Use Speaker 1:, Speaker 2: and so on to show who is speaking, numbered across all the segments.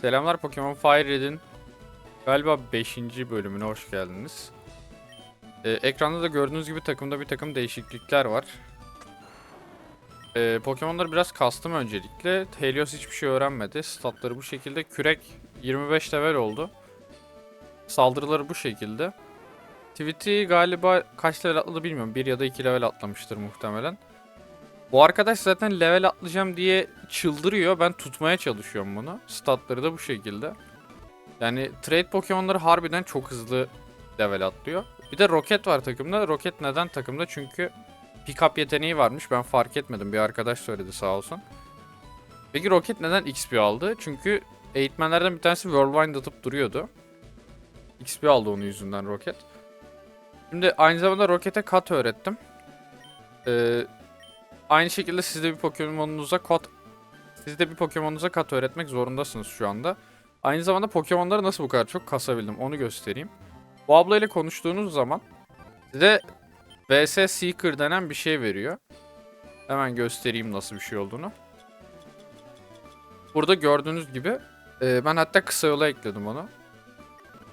Speaker 1: Selamlar Pokemon Fire Red'in galiba 5. bölümüne hoş geldiniz. Ee, ekranda da gördüğünüz gibi takımda bir takım değişiklikler var. Ee, Pokemon'ları biraz kastım öncelikle. Helios hiçbir şey öğrenmedi. Statları bu şekilde. Kürek 25 level oldu. Saldırıları bu şekilde. Tweety galiba kaç level atladı bilmiyorum. 1 ya da 2 level atlamıştır muhtemelen. Bu arkadaş zaten level atlayacağım diye çıldırıyor. Ben tutmaya çalışıyorum bunu. Statları da bu şekilde. Yani trade Pokemon'ları harbiden çok hızlı level atlıyor. Bir de Rocket var takımda. Rocket neden takımda? Çünkü pick-up yeteneği varmış. Ben fark etmedim. Bir arkadaş söyledi sağ olsun. Peki Rocket neden XP aldı? Çünkü eğitmenlerden bir tanesi Whirlwind atıp duruyordu. XP aldı onun yüzünden Rocket. Şimdi aynı zamanda Rocket'e kat öğrettim. Ee, Aynı şekilde siz de bir Pokemon'unuza kod siz de bir Pokemon'unuza kat öğretmek zorundasınız şu anda. Aynı zamanda Pokemon'ları nasıl bu kadar çok kasabildim onu göstereyim. Bu ablayla konuştuğunuz zaman size VS Seeker denen bir şey veriyor. Hemen göstereyim nasıl bir şey olduğunu. Burada gördüğünüz gibi e, ben hatta kısa yola ekledim onu.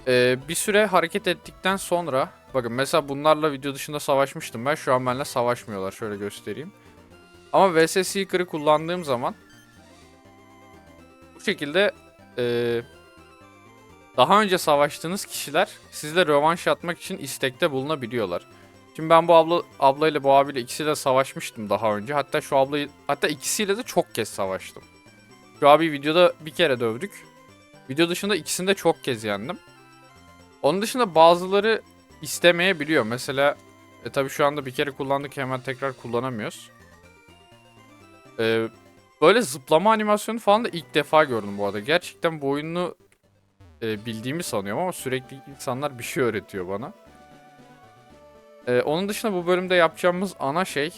Speaker 1: E, bir süre hareket ettikten sonra bakın mesela bunlarla video dışında savaşmıştım ben. Şu an benimle savaşmıyorlar. Şöyle göstereyim. Ama VS Seeker'ı kullandığım zaman bu şekilde eee, daha önce savaştığınız kişiler sizle rövanş atmak için istekte bulunabiliyorlar. Şimdi ben bu abla ablayla bu abiyle ikisiyle savaşmıştım daha önce. Hatta şu ablayı hatta ikisiyle de çok kez savaştım. Şu abi videoda bir kere dövdük. Video dışında ikisini de çok kez yendim. Onun dışında bazıları istemeyebiliyor. Mesela e, tabii şu anda bir kere kullandık hemen tekrar kullanamıyoruz. Ee, böyle zıplama animasyonu falan da ilk defa gördüm bu arada. Gerçekten bu oyunu e, bildiğimi sanıyorum ama sürekli insanlar bir şey öğretiyor bana. Ee, onun dışında bu bölümde yapacağımız ana şey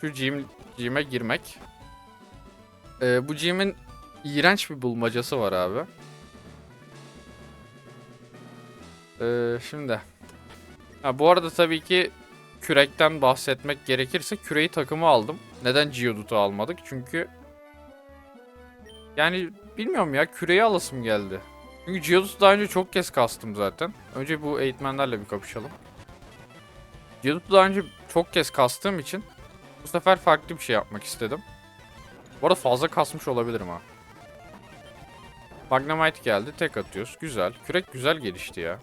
Speaker 1: şu gym, gym'e girmek. Ee, bu gym'in iğrenç bir bulmacası var abi. Ee, şimdi. Ha, bu arada tabii ki kürekten bahsetmek gerekirse küreği takımı aldım. Neden Geodude'u almadık? Çünkü yani bilmiyorum ya küreği alasım geldi. Çünkü Geodude'u daha önce çok kez kastım zaten. Önce bu eğitmenlerle bir kapışalım. Geodude'u daha önce çok kez kastığım için bu sefer farklı bir şey yapmak istedim. Bu arada fazla kasmış olabilirim ha. Magnemite geldi tek atıyoruz. Güzel. Kürek güzel gelişti ya.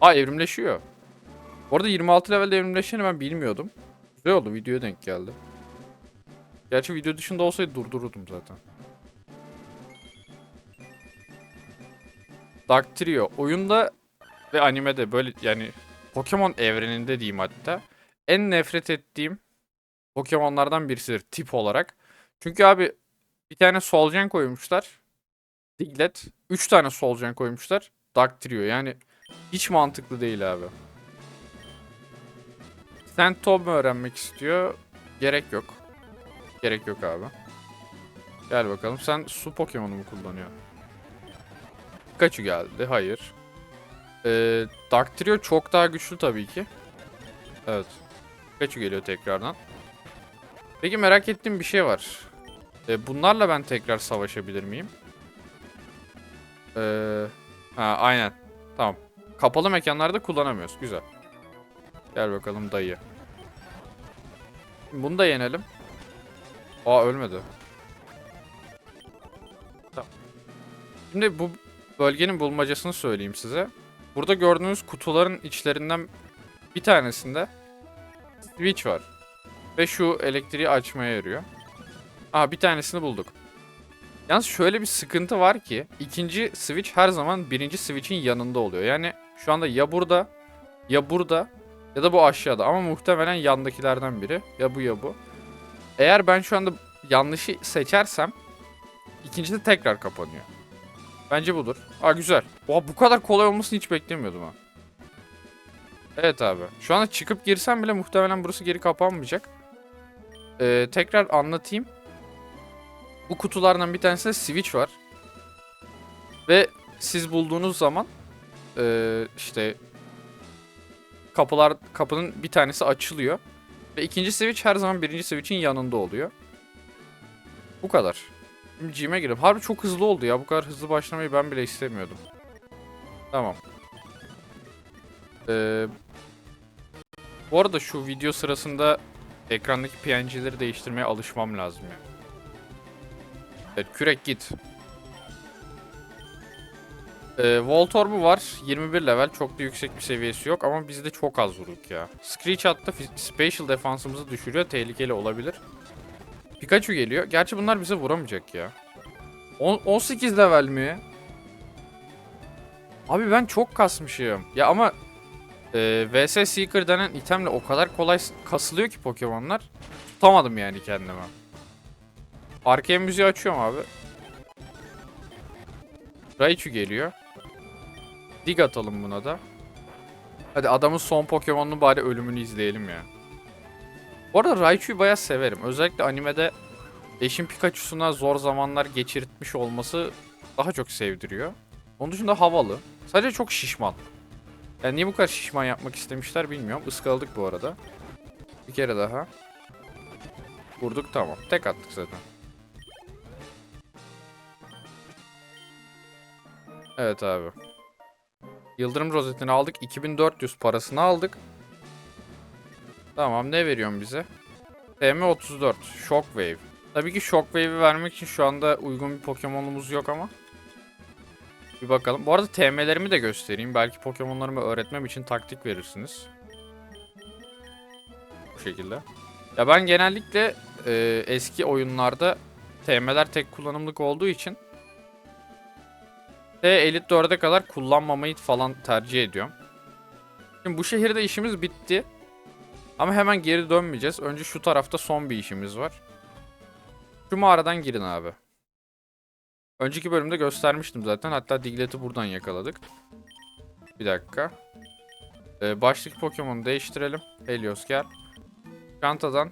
Speaker 1: Aa evrimleşiyor. Bu arada 26 levelde evrimleşeni ben bilmiyordum. Güzel oldu videoya denk geldi. Gerçi video dışında olsaydı durdururdum zaten. Dark Trio oyunda ve animede böyle yani Pokemon evreninde diyeyim hatta en nefret ettiğim Pokemon'lardan birisidir tip olarak. Çünkü abi bir tane Solgen koymuşlar. Diglett. 3 tane Solgen koymuşlar. Dark Trio yani hiç mantıklı değil abi. Sen Tom öğrenmek istiyor. Gerek yok. Gerek yok abi. Gel bakalım. Sen su Pokemon'u mu kullanıyorsun? Pikachu geldi. Hayır. Ee, Dark Trio çok daha güçlü tabii ki. Evet. Pikachu geliyor tekrardan. Peki merak ettiğim bir şey var. Ee, bunlarla ben tekrar savaşabilir miyim? Ee, ha aynen. Tamam. Kapalı mekanlarda kullanamıyoruz. Güzel. Gel bakalım dayı. Bunu da yenelim. Aa ölmedi. Şimdi bu bölgenin bulmacasını söyleyeyim size. Burada gördüğünüz kutuların içlerinden bir tanesinde switch var. Ve şu elektriği açmaya yarıyor. Aa bir tanesini bulduk. Yalnız şöyle bir sıkıntı var ki ikinci switch her zaman birinci switch'in yanında oluyor. Yani şu anda ya burada ya burada ya da bu aşağıda ama muhtemelen yandakilerden biri. Ya bu ya bu. Eğer ben şu anda yanlışı seçersem ikincisi tekrar kapanıyor. Bence budur. Aa güzel. Oha bu kadar kolay olmasını hiç beklemiyordum ha. Evet abi. Şu anda çıkıp girsem bile muhtemelen burası geri kapanmayacak. Ee, tekrar anlatayım. Bu kutulardan bir tanesinde switch var. Ve siz bulduğunuz zaman ee, işte kapılar kapının bir tanesi açılıyor. Ve ikinci switch her zaman birinci switch'in yanında oluyor. Bu kadar. Şimdi gym'e girelim. Harbi çok hızlı oldu ya. Bu kadar hızlı başlamayı ben bile istemiyordum. Tamam. Ee, bu arada şu video sırasında ekrandaki PNG'leri değiştirmeye alışmam lazım ya. Evet kürek git. Ee, Voltorb'u var. 21 level. Çok da yüksek bir seviyesi yok ama bizde çok az vuruk ya. Screech hatta fi- special defansımızı düşürüyor. Tehlikeli olabilir. Pikachu geliyor. Gerçi bunlar bize vuramayacak ya. On- 18 level mi? Abi ben çok kasmışım. Ya ama e, VS Seeker denen itemle o kadar kolay kasılıyor ki Pokemon'lar. Tutamadım yani kendime. Arkaya müziği açıyorum abi. Raichu geliyor. Dig atalım buna da. Hadi adamın son Pokemon'unu bari ölümünü izleyelim ya. Bu arada Raichu'yu bayağı severim. Özellikle animede eşin Pikachu'suna zor zamanlar geçirtmiş olması daha çok sevdiriyor. Onun dışında havalı. Sadece çok şişman. Yani niye bu kadar şişman yapmak istemişler bilmiyorum. Iskaladık bu arada. Bir kere daha. Vurduk tamam. Tek attık zaten. Evet abi. Yıldırım rozetini aldık. 2400 parasını aldık. Tamam ne veriyorsun bize? TM34 Shockwave. Tabii ki Shockwave'i vermek için şu anda uygun bir Pokemon'umuz yok ama. Bir bakalım. Bu arada TM'lerimi de göstereyim. Belki Pokemon'larımı öğretmem için taktik verirsiniz. Bu şekilde. Ya ben genellikle e, eski oyunlarda TM'ler tek kullanımlık olduğu için T Elite 4'e kadar kullanmamayı falan tercih ediyorum. Şimdi bu şehirde işimiz bitti. Ama hemen geri dönmeyeceğiz. Önce şu tarafta son bir işimiz var. Şu mağaradan girin abi. Önceki bölümde göstermiştim zaten. Hatta Diglett'i buradan yakaladık. Bir dakika. Ee, başlık Pokemon'u değiştirelim. Helios gel. Çantadan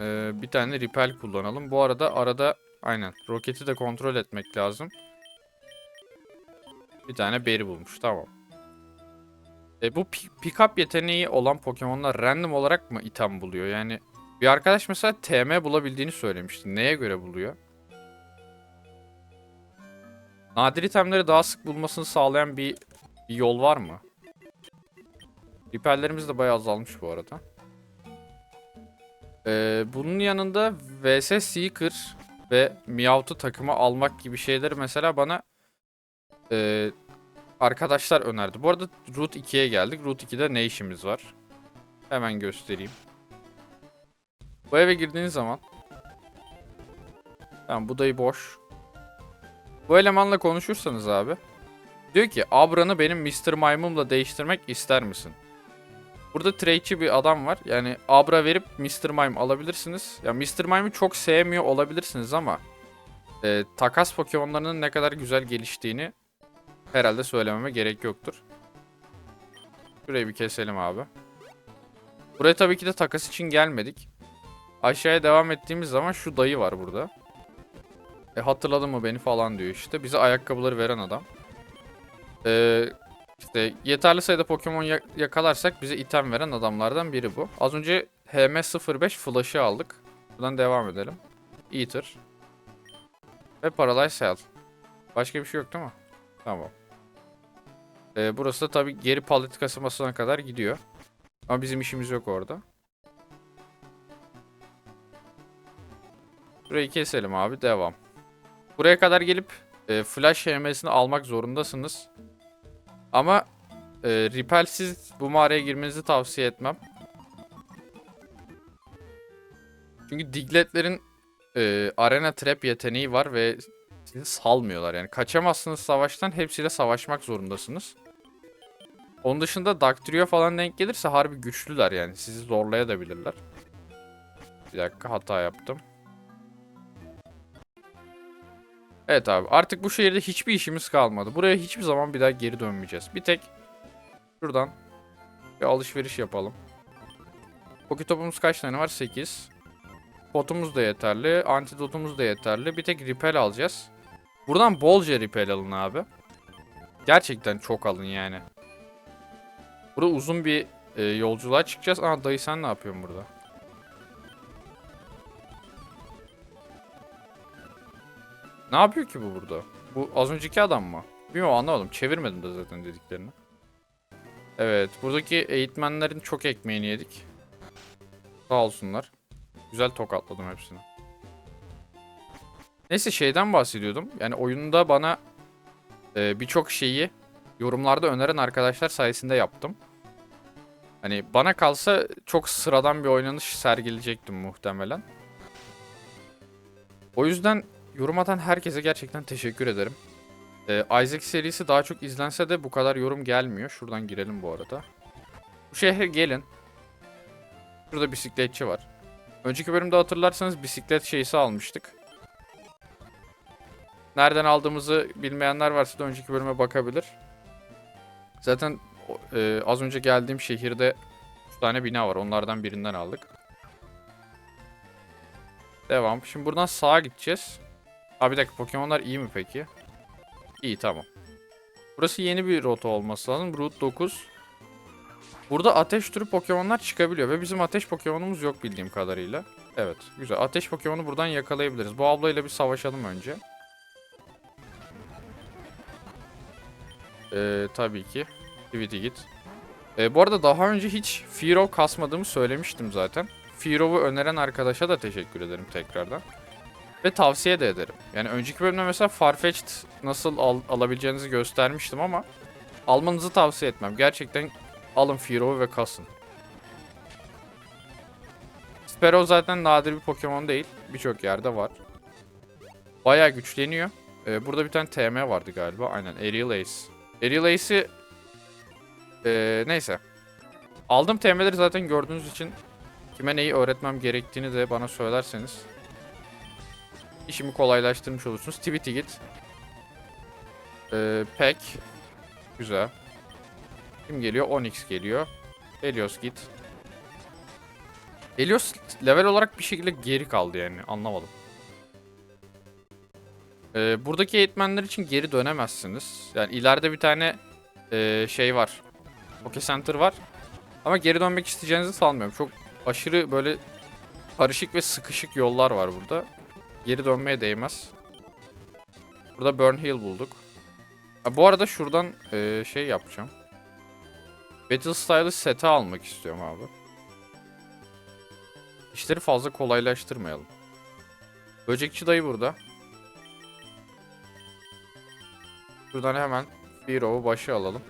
Speaker 1: ee, bir tane Repel kullanalım. Bu arada arada aynen roketi de kontrol etmek lazım. Bir tane Berry bulmuş. Tamam. E, bu pi- pick-up yeteneği olan Pokemon'lar random olarak mı item buluyor? Yani bir arkadaş mesela TM bulabildiğini söylemişti. Neye göre buluyor? Nadir itemleri daha sık bulmasını sağlayan bir, bir yol var mı? Ripellerimiz de bayağı azalmış bu arada. Ee, bunun yanında VS Seeker ve Meowth'u takıma almak gibi şeyleri mesela bana e, arkadaşlar önerdi. Bu arada Route 2'ye geldik. Route 2'de ne işimiz var? Hemen göstereyim. Bu eve girdiğiniz zaman Tamam bu dayı boş. Bu elemanla konuşursanız abi diyor ki Abra'nı benim Mr. Maymun'la değiştirmek ister misin? Burada trade'çi bir adam var. Yani Abra verip Mr. Mime alabilirsiniz. Ya Mr. Mime'ı çok sevmiyor olabilirsiniz ama e, takas Pokemon'larının ne kadar güzel geliştiğini herhalde söylememe gerek yoktur. Şurayı bir keselim abi. Buraya tabii ki de takas için gelmedik. Aşağıya devam ettiğimiz zaman şu dayı var burada. E hatırladın mı beni falan diyor işte. Bize ayakkabıları veren adam. Ee, işte yeterli sayıda Pokemon ya- yakalarsak bize item veren adamlardan biri bu. Az önce HM05 Flash'ı aldık. Buradan devam edelim. Eater. Ve Paralyze Health. Başka bir şey yok değil mi? Tamam. Ee, burası da tabii geri palet kasılmasına kadar gidiyor. Ama bizim işimiz yok orada. Burayı keselim abi. Devam. Buraya kadar gelip e, flash HM'sini almak zorundasınız. Ama e, repelsiz bu mağaraya girmenizi tavsiye etmem. Çünkü digletlerin e, arena trap yeteneği var ve sizi salmıyorlar. Yani kaçamazsınız savaştan hepsiyle savaşmak zorundasınız. Onun dışında Dactrio falan denk gelirse harbi güçlüler yani. Sizi zorlayabilirler. Bir dakika hata yaptım. Evet abi artık bu şehirde hiçbir işimiz kalmadı. Buraya hiçbir zaman bir daha geri dönmeyeceğiz. Bir tek şuradan bir alışveriş yapalım. Poketopumuz kaç tane var? 8. Potumuz da yeterli. Antidotumuz da yeterli. Bir tek repel alacağız. Buradan bolca repel alın abi. Gerçekten çok alın yani. Burada uzun bir e, yolculuğa çıkacağız. Aa dayı sen ne yapıyorsun burada? Ne yapıyor ki bu burada? Bu az önceki adam mı? Bilmiyorum anlamadım. Çevirmedim de zaten dediklerini. Evet. Buradaki eğitmenlerin çok ekmeğini yedik. Sağ olsunlar. Güzel tokatladım hepsini. Neyse şeyden bahsediyordum. Yani oyunda bana e, birçok şeyi yorumlarda öneren arkadaşlar sayesinde yaptım. Hani bana kalsa çok sıradan bir oynanış sergileyecektim muhtemelen. O yüzden yorum atan herkese gerçekten teşekkür ederim. Ee, Isaac serisi daha çok izlense de bu kadar yorum gelmiyor. Şuradan girelim bu arada. Bu şehre gelin. Şurada bisikletçi var. Önceki bölümde hatırlarsanız bisiklet şeysi almıştık. Nereden aldığımızı bilmeyenler varsa da önceki bölüme bakabilir. Zaten e, az önce geldiğim şehirde 3 tane bina var. Onlardan birinden aldık. Devam. Şimdi buradan sağa gideceğiz. Abi bir dakika Pokemon'lar iyi mi peki? İyi tamam. Burası yeni bir rota olması lazım. Route 9. Burada ateş türü Pokemon'lar çıkabiliyor ve bizim ateş Pokemon'umuz yok bildiğim kadarıyla. Evet güzel. Ateş Pokemon'u buradan yakalayabiliriz. Bu ablayla bir savaşalım önce. Ee, tabii ki. Tweety git. Ee, bu arada daha önce hiç Fearow kasmadığımı söylemiştim zaten. Fearow'u öneren arkadaşa da teşekkür ederim tekrardan. Ve tavsiye de ederim. Yani önceki bölümde mesela Farfetch'd nasıl al- alabileceğinizi göstermiştim ama almanızı tavsiye etmem. Gerçekten alın Fearow'u ve kasın. Sparrow zaten nadir bir Pokemon değil. Birçok yerde var. Bayağı güçleniyor. Ee, burada bir tane TM vardı galiba. Aynen Aerial Ace. Aerial Ace'i ee, neyse. Aldım TM'leri zaten gördüğünüz için kime neyi öğretmem gerektiğini de bana söylerseniz işimi kolaylaştırmış olursunuz. Tweety git. Ee, Peck. Güzel. Kim geliyor? Onyx geliyor. Helios git. Helios level olarak bir şekilde geri kaldı yani. Anlamadım. Ee, buradaki eğitmenler için geri dönemezsiniz. Yani ileride bir tane ee, şey var. Poke Center var. Ama geri dönmek isteyeceğinizi sanmıyorum. Çok aşırı böyle karışık ve sıkışık yollar var burada. Geri dönmeye değmez. Burada Burn Hill bulduk. Ha, bu arada şuradan ee, şey yapacağım. Battle Style'ı sete almak istiyorum abi. İşleri fazla kolaylaştırmayalım. Böcekçi dayı burada. Şuradan hemen Fearow'u başa alalım.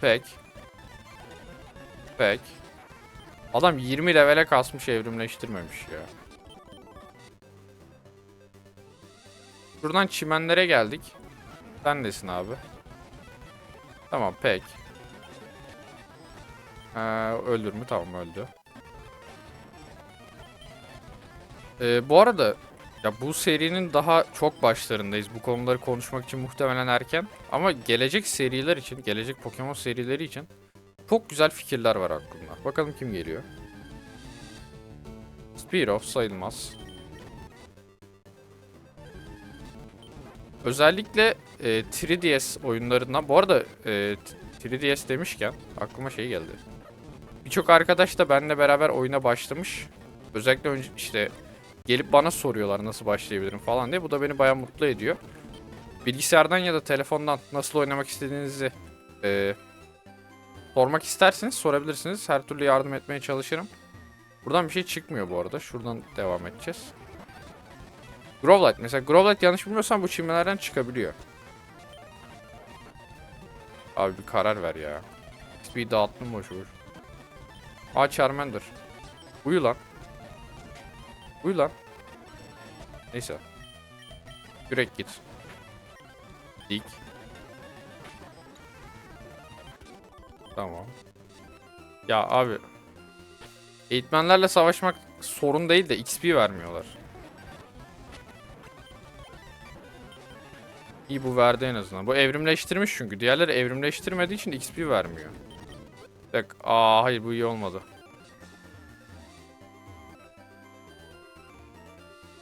Speaker 1: Pek. Pek. Adam 20 levele kasmış evrimleştirmemiş ya. Şuradan çimenlere geldik. Sen nesin abi? Tamam pek. Ee, öldür mü? Tamam öldü. Ee, bu arada ya bu serinin daha çok başlarındayız. Bu konuları konuşmak için muhtemelen erken. Ama gelecek seriler için, gelecek Pokemon serileri için çok güzel fikirler var aklımda. Bakalım kim geliyor. Spearow sayılmaz. Özellikle e, 3DS oyunlarından... Bu arada e, 3DS demişken aklıma şey geldi. Birçok arkadaş da benimle beraber oyuna başlamış. Özellikle önce işte gelip bana soruyorlar nasıl başlayabilirim falan diye. Bu da beni bayağı mutlu ediyor. Bilgisayardan ya da telefondan nasıl oynamak istediğinizi e, sormak isterseniz sorabilirsiniz. Her türlü yardım etmeye çalışırım. Buradan bir şey çıkmıyor bu arada. Şuradan devam edeceğiz. Growlite mesela Growlite yanlış bilmiyorsam bu çimlerden çıkabiliyor. Abi bir karar ver ya. XP'yi dağıttım boş boş. Aa Charmander. Uyu lan. Uyu lan. Neyse. Yürek git. Dik. Tamam. Ya abi. Eğitmenlerle savaşmak sorun değil de XP vermiyorlar. İyi bu verdi en azından. Bu evrimleştirmiş çünkü. Diğerleri evrimleştirmediği için XP vermiyor. Bak, aa hayır bu iyi olmadı.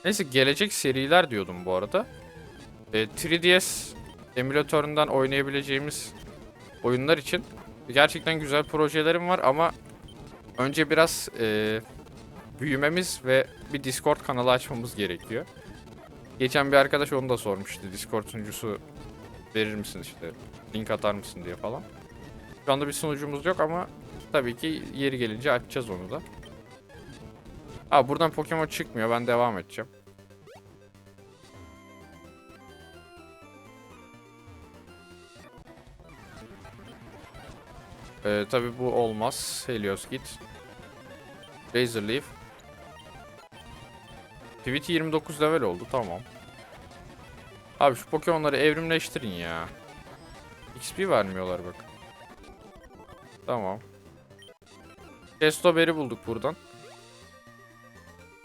Speaker 1: Neyse gelecek seriler diyordum bu arada. E, 3DS emülatöründen oynayabileceğimiz oyunlar için gerçekten güzel projelerim var ama önce biraz e, büyümemiz ve bir Discord kanalı açmamız gerekiyor. Geçen bir arkadaş onu da sormuştu. Discord sunucusu verir misin işte link atar mısın diye falan. Şu anda bir sunucumuz yok ama tabii ki yeri gelince açacağız onu da. Aa buradan Pokemon çıkmıyor. Ben devam edeceğim. Ee, tabii bu olmaz. Helios git. Razor Leaf. Tweety 29 level oldu. Tamam. Abi şu Pokemon'ları evrimleştirin ya. XP vermiyorlar bak. Tamam. Testo Berry bulduk buradan.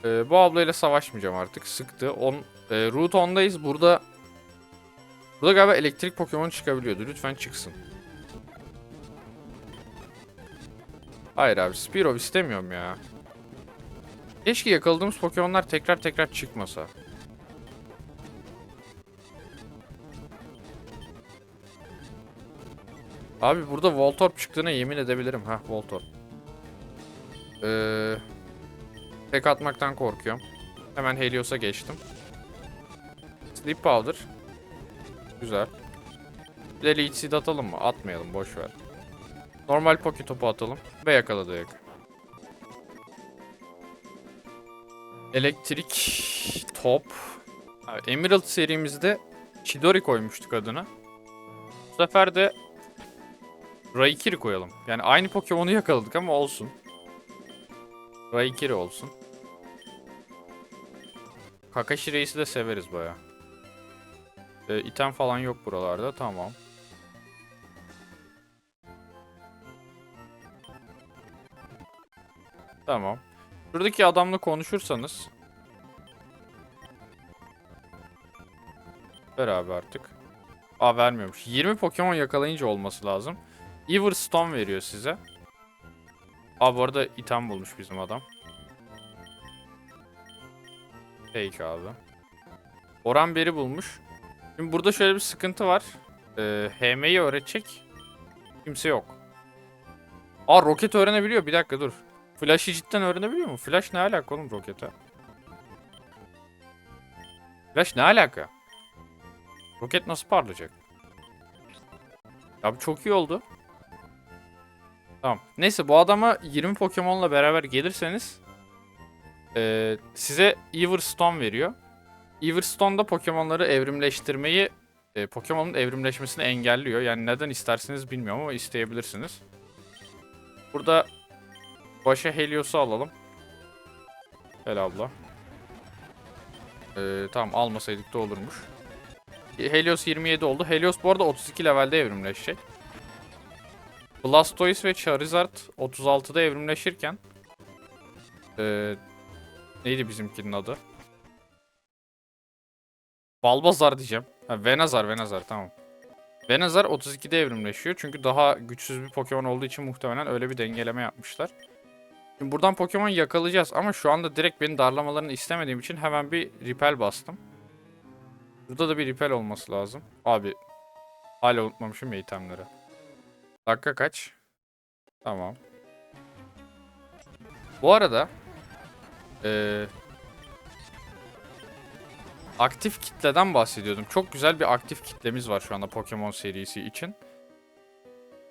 Speaker 1: Ee, bu ablayla savaşmayacağım artık. Sıktı. On, e, Route 10'dayız. Burada Burada galiba elektrik Pokemon çıkabiliyordu. Lütfen çıksın. Hayır abi. Spearow istemiyorum ya. Keşke yakaladığımız Pokemon'lar tekrar tekrar çıkmasa. Abi burada Voltorb çıktığına yemin edebilirim. Ha Voltorb. Ee, tek atmaktan korkuyorum. Hemen Helios'a geçtim. Sleep Powder. Güzel. Bir de Leech Seed atalım mı? Atmayalım boş ver. Normal Poké topu atalım ve yakaladık. Elektrik top. Abi, Emerald serimizde Chidori koymuştuk adına. Bu sefer de Raikiri koyalım. Yani aynı Pokemon'u yakaladık ama olsun. Raikiri olsun. Kakashi Reis'i de severiz baya. Ee, item falan yok buralarda. Tamam. Tamam. Şuradaki adamla konuşursanız. Ver abi artık. Aa vermiyormuş. 20 Pokemon yakalayınca olması lazım. Ever veriyor size. Aa bu arada item bulmuş bizim adam. Peki abi. Oran beri bulmuş. Şimdi burada şöyle bir sıkıntı var. Ee, HM'yi öğretecek kimse yok. Aa roket öğrenebiliyor. Bir dakika dur. Flash'ı cidden öğrenebiliyor mu? Flash ne alaka oğlum rokete? Flash ne alaka? Roket nasıl parlayacak? Abi çok iyi oldu. Tamam. Neyse bu adama 20 Pokemon'la beraber gelirseniz eee, size Everstone veriyor. Everstone'da Pokemon'ları evrimleştirmeyi e, Pokemon'un evrimleşmesini engelliyor. Yani neden isterseniz bilmiyorum ama isteyebilirsiniz. Burada başa Helios'u alalım. Gel abla. Ee, tamam almasaydık da olurmuş. Helios 27 oldu. Helios bu arada 32 levelde evrimleşecek. Blastoise ve Charizard 36'da evrimleşirken ee, neydi bizimkinin adı? Balbazar diyeceğim. Ha, Venazar, Venazar tamam. Venazar 32'de evrimleşiyor çünkü daha güçsüz bir Pokemon olduğu için muhtemelen öyle bir dengeleme yapmışlar. Şimdi buradan Pokemon yakalayacağız ama şu anda direkt beni darlamalarını istemediğim için hemen bir Repel bastım. Burada da bir Repel olması lazım. Abi hala unutmamışım ya itemleri. Dakika kaç? Tamam. Bu arada eee aktif kitleden bahsediyordum. Çok güzel bir aktif kitlemiz var şu anda Pokemon serisi için.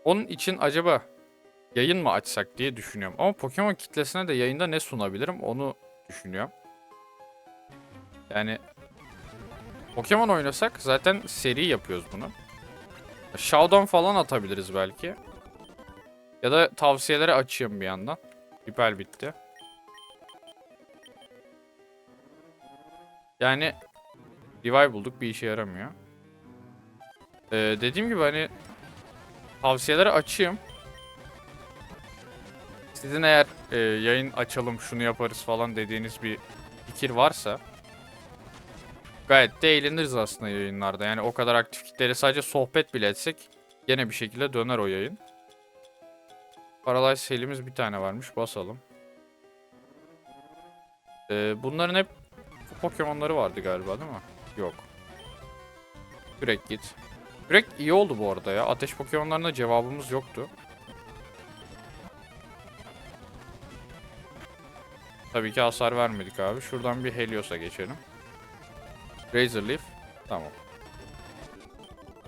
Speaker 1: Onun için acaba yayın mı açsak diye düşünüyorum. Ama Pokemon kitlesine de yayında ne sunabilirim onu düşünüyorum. Yani Pokemon oynasak zaten seri yapıyoruz bunu. Showdown falan atabiliriz belki. Ya da tavsiyeleri açayım bir yandan. Ripel bitti. Yani Revive bulduk bir işe yaramıyor. Ee, dediğim gibi hani tavsiyeleri açayım. Sizin eğer e, yayın açalım şunu yaparız falan dediğiniz bir fikir varsa gayet de eğleniriz aslında yayınlarda. Yani o kadar aktif kitleri sadece sohbet bile etsek gene bir şekilde döner o yayın. Paralyze Hell'imiz bir tane varmış basalım. Ee, bunların hep Pokemon'ları vardı galiba değil mi? Yok. Kürek git. Kürek iyi oldu bu arada ya. Ateş Pokemon'larına cevabımız yoktu. Tabii ki hasar vermedik abi. Şuradan bir Helios'a geçelim. Razor Leaf. Tamam.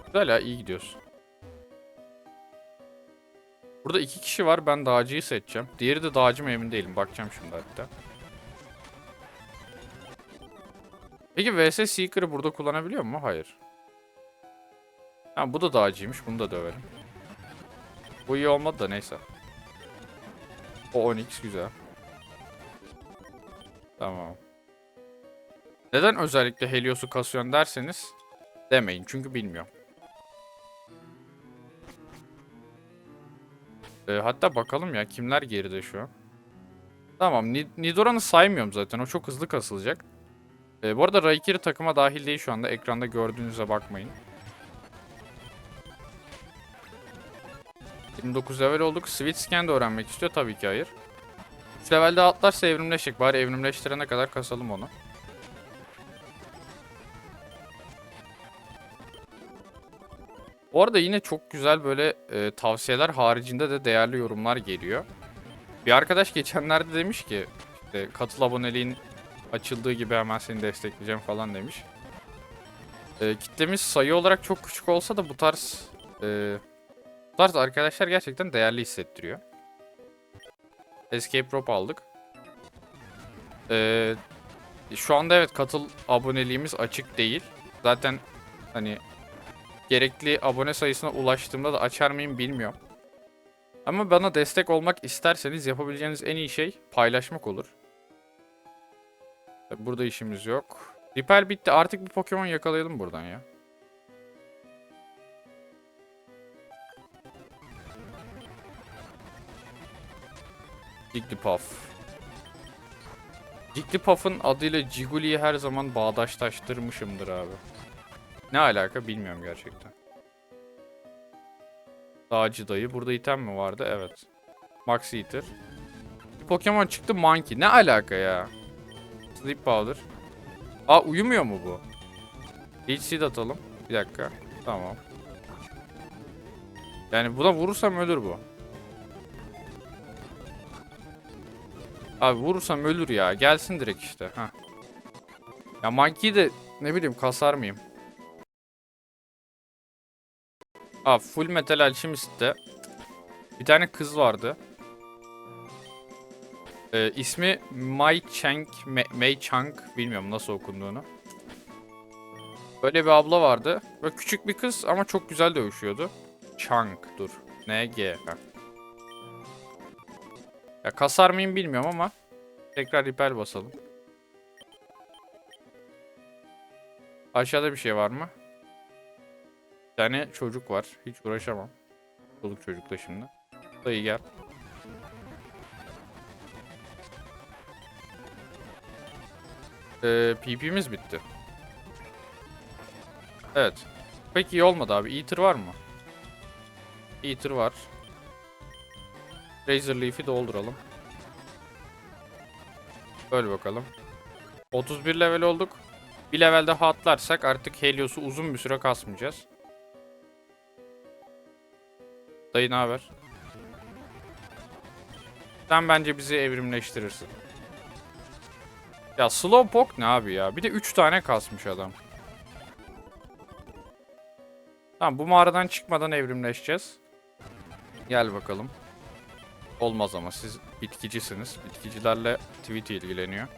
Speaker 1: Güzel ya iyi gidiyorsun. Burada iki kişi var. Ben dağcıyı seçeceğim. Diğeri de dağcı mı emin değilim. Bakacağım şimdi hatta. Peki VS Seeker'ı burada kullanabiliyor mu? Hayır. Ha bu da dağcıymış. Bunu da dövelim. Bu iyi olmadı da neyse. O Onyx güzel. Tamam. Neden özellikle Helios'u kasıyorsun derseniz demeyin çünkü bilmiyorum. Ee, hatta bakalım ya kimler geride şu an. Tamam Ni- Nidoran'ı saymıyorum zaten o çok hızlı kasılacak. Ee, bu arada Raikiri takıma dahil değil şu anda ekranda gördüğünüze bakmayın. 29 level olduk. Switch scan de öğrenmek istiyor tabii ki hayır. 3 levelde atlarsa evrimleşecek. Bari evrimleştirene kadar kasalım onu. Bu arada yine çok güzel böyle e, tavsiyeler haricinde de değerli yorumlar geliyor. Bir arkadaş geçenlerde demiş ki işte katıl aboneliğin açıldığı gibi hemen seni destekleyeceğim falan demiş. E, kitlemiz sayı olarak çok küçük olsa da bu tarz e, bu tarz arkadaşlar gerçekten değerli hissettiriyor. Escape Rope aldık. E, şu anda evet katıl aboneliğimiz açık değil. Zaten hani gerekli abone sayısına ulaştığımda da açar mıyım bilmiyorum. Ama bana destek olmak isterseniz yapabileceğiniz en iyi şey paylaşmak olur. Burada işimiz yok. Ripel bitti. Artık bir Pokemon yakalayalım buradan ya. Jigglypuff. Jigglypuff'ın adıyla Jiguli'yi her zaman bağdaşlaştırmışımdır abi. Ne alaka bilmiyorum gerçekten. Dağcı dayı. Burada item mi vardı? Evet. Max Eater. Bir Pokemon çıktı Monkey. Ne alaka ya? Sleep Powder. Aa uyumuyor mu bu? Leech Seed atalım. Bir dakika. Tamam. Yani buna vurursam ölür bu. Abi vurursam ölür ya. Gelsin direkt işte. Heh. Ya Monkey de ne bileyim kasar mıyım? Aa Full Metal Alchemist'te bir tane kız vardı. Ee, ismi Mai Chang, Me- Mei Chang bilmiyorum nasıl okunduğunu. Böyle bir abla vardı. Böyle küçük bir kız ama çok güzel dövüşüyordu. Chang dur. NG. Ha. Ya kasar mıyım bilmiyorum ama tekrar ripel basalım. Aşağıda bir şey var mı? Bir tane çocuk var. Hiç uğraşamam. Çoluk çocukla şimdi. Dayı gel. Ee, PP'miz bitti. Evet. Peki iyi olmadı abi. Eater var mı? Eater var. Razor Leaf'i dolduralım. Öyle bakalım. 31 level olduk. Bir level daha artık Helios'u uzun bir süre kasmayacağız. Dayı ne haber? Sen bence bizi evrimleştirirsin. Ya Slowpoke ne abi ya? Bir de 3 tane kasmış adam. Tamam bu mağaradan çıkmadan evrimleşeceğiz. Gel bakalım. Olmaz ama siz bitkicisiniz. Bitkicilerle Tweety ilgileniyor.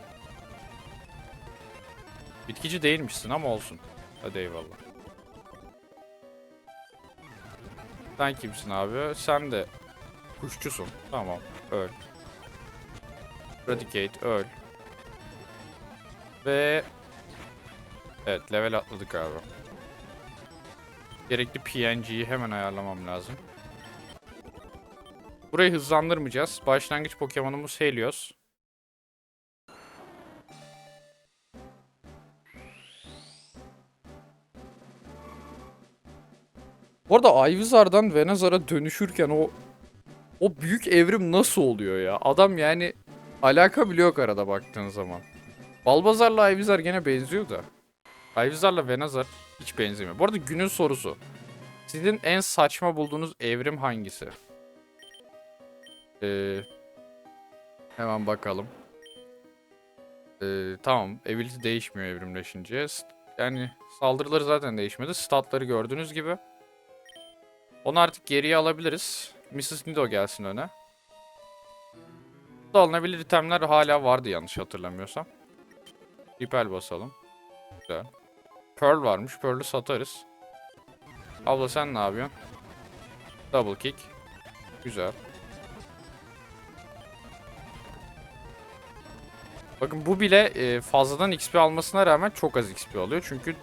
Speaker 1: Bitkici değilmişsin ama olsun. Hadi eyvallah. Sen kimsin abi? Sen de kuşçusun. Tamam. Öl. Eradicate. Öl. Ve... Evet level atladık abi. Gerekli PNG'yi hemen ayarlamam lazım. Burayı hızlandırmayacağız. Başlangıç Pokemon'umuz Helios. Bu arada Ivysaur'dan Venazar'a dönüşürken o o büyük evrim nasıl oluyor ya? Adam yani alaka bile yok arada baktığın zaman. Balbazar'la Ivysaur gene benziyor da. Ivysaur'la Venazar hiç benzemiyor. Bu arada günün sorusu. Sizin en saçma bulduğunuz evrim hangisi? Ee, hemen bakalım. Ee, tamam. Ability değişmiyor evrimleşince. Yani saldırıları zaten değişmedi. Statları gördüğünüz gibi. Onu artık geriye alabiliriz. Mrs. Nido gelsin öne. Burada alınabilir itemler hala vardı yanlış hatırlamıyorsam. Ripel basalım. Güzel. Pearl varmış. Pearl'ü satarız. Abla sen ne yapıyorsun? Double kick. Güzel. Bakın bu bile e, fazladan XP almasına rağmen çok az XP alıyor. Çünkü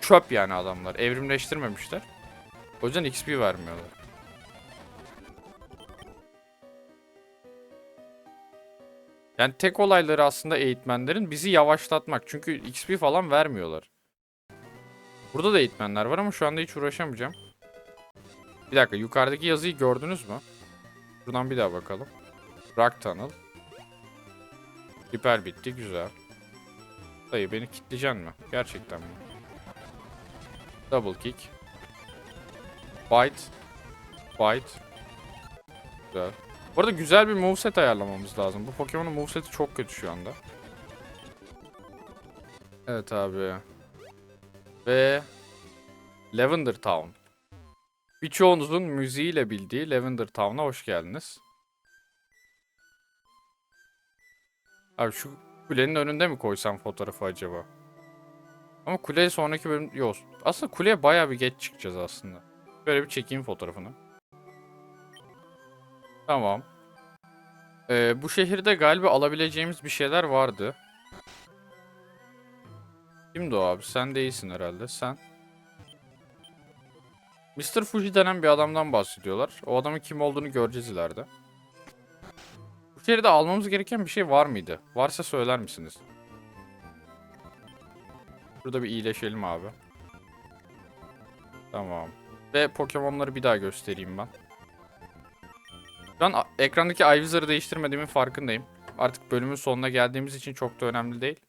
Speaker 1: çöp yani adamlar. Evrimleştirmemişler. O yüzden XP vermiyorlar. Yani tek olayları aslında eğitmenlerin bizi yavaşlatmak. Çünkü XP falan vermiyorlar. Burada da eğitmenler var ama şu anda hiç uğraşamayacağım. Bir dakika yukarıdaki yazıyı gördünüz mü? Buradan bir daha bakalım. Rock Tunnel. Hiper bitti güzel. Dayı beni kitleyeceksin mi? Gerçekten mi? Double kick. Bite. Bite. Güzel. Bu arada güzel bir moveset ayarlamamız lazım. Bu Pokemon'un moveseti çok kötü şu anda. Evet abi. Ve Lavender Town. Birçoğunuzun müziğiyle bildiği Lavender Town'a hoş geldiniz. Abi şu kulenin önünde mi koysam fotoğrafı acaba? Ama kuleye sonraki bölüm... Yok. Aslında kuleye bayağı bir geç çıkacağız aslında. Böyle bir çekeyim fotoğrafını. Tamam. Ee, bu şehirde galiba alabileceğimiz bir şeyler vardı. Kimdi o abi? Sen değilsin herhalde. Sen. Mr. Fuji denen bir adamdan bahsediyorlar. O adamın kim olduğunu göreceğiz ileride. Bu şehirde almamız gereken bir şey var mıydı? Varsa söyler misiniz? Burada bir iyileşelim abi. Tamam. Ve Pokemon'ları bir daha göstereyim ben. Şu an ekrandaki Ivizar'ı değiştirmediğimin farkındayım. Artık bölümün sonuna geldiğimiz için çok da önemli değil.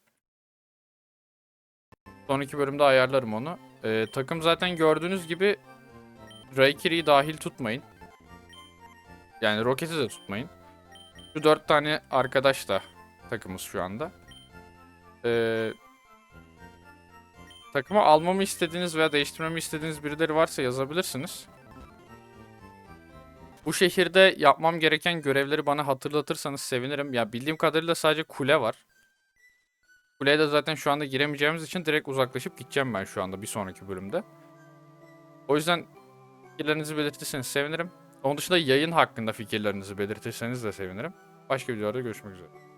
Speaker 1: Sonraki bölümde ayarlarım onu. Ee, takım zaten gördüğünüz gibi Raikiri'yi dahil tutmayın. Yani Rocket'i de tutmayın. Şu dört tane arkadaş da takımız şu anda. Ee, takıma almamı istediğiniz veya değiştirmemi istediğiniz birileri varsa yazabilirsiniz. Bu şehirde yapmam gereken görevleri bana hatırlatırsanız sevinirim. Ya bildiğim kadarıyla sadece kule var. Kuleye de zaten şu anda giremeyeceğimiz için direkt uzaklaşıp gideceğim ben şu anda bir sonraki bölümde. O yüzden fikirlerinizi belirtirseniz sevinirim. Onun dışında yayın hakkında fikirlerinizi belirtirseniz de sevinirim. Başka videolarda görüşmek üzere.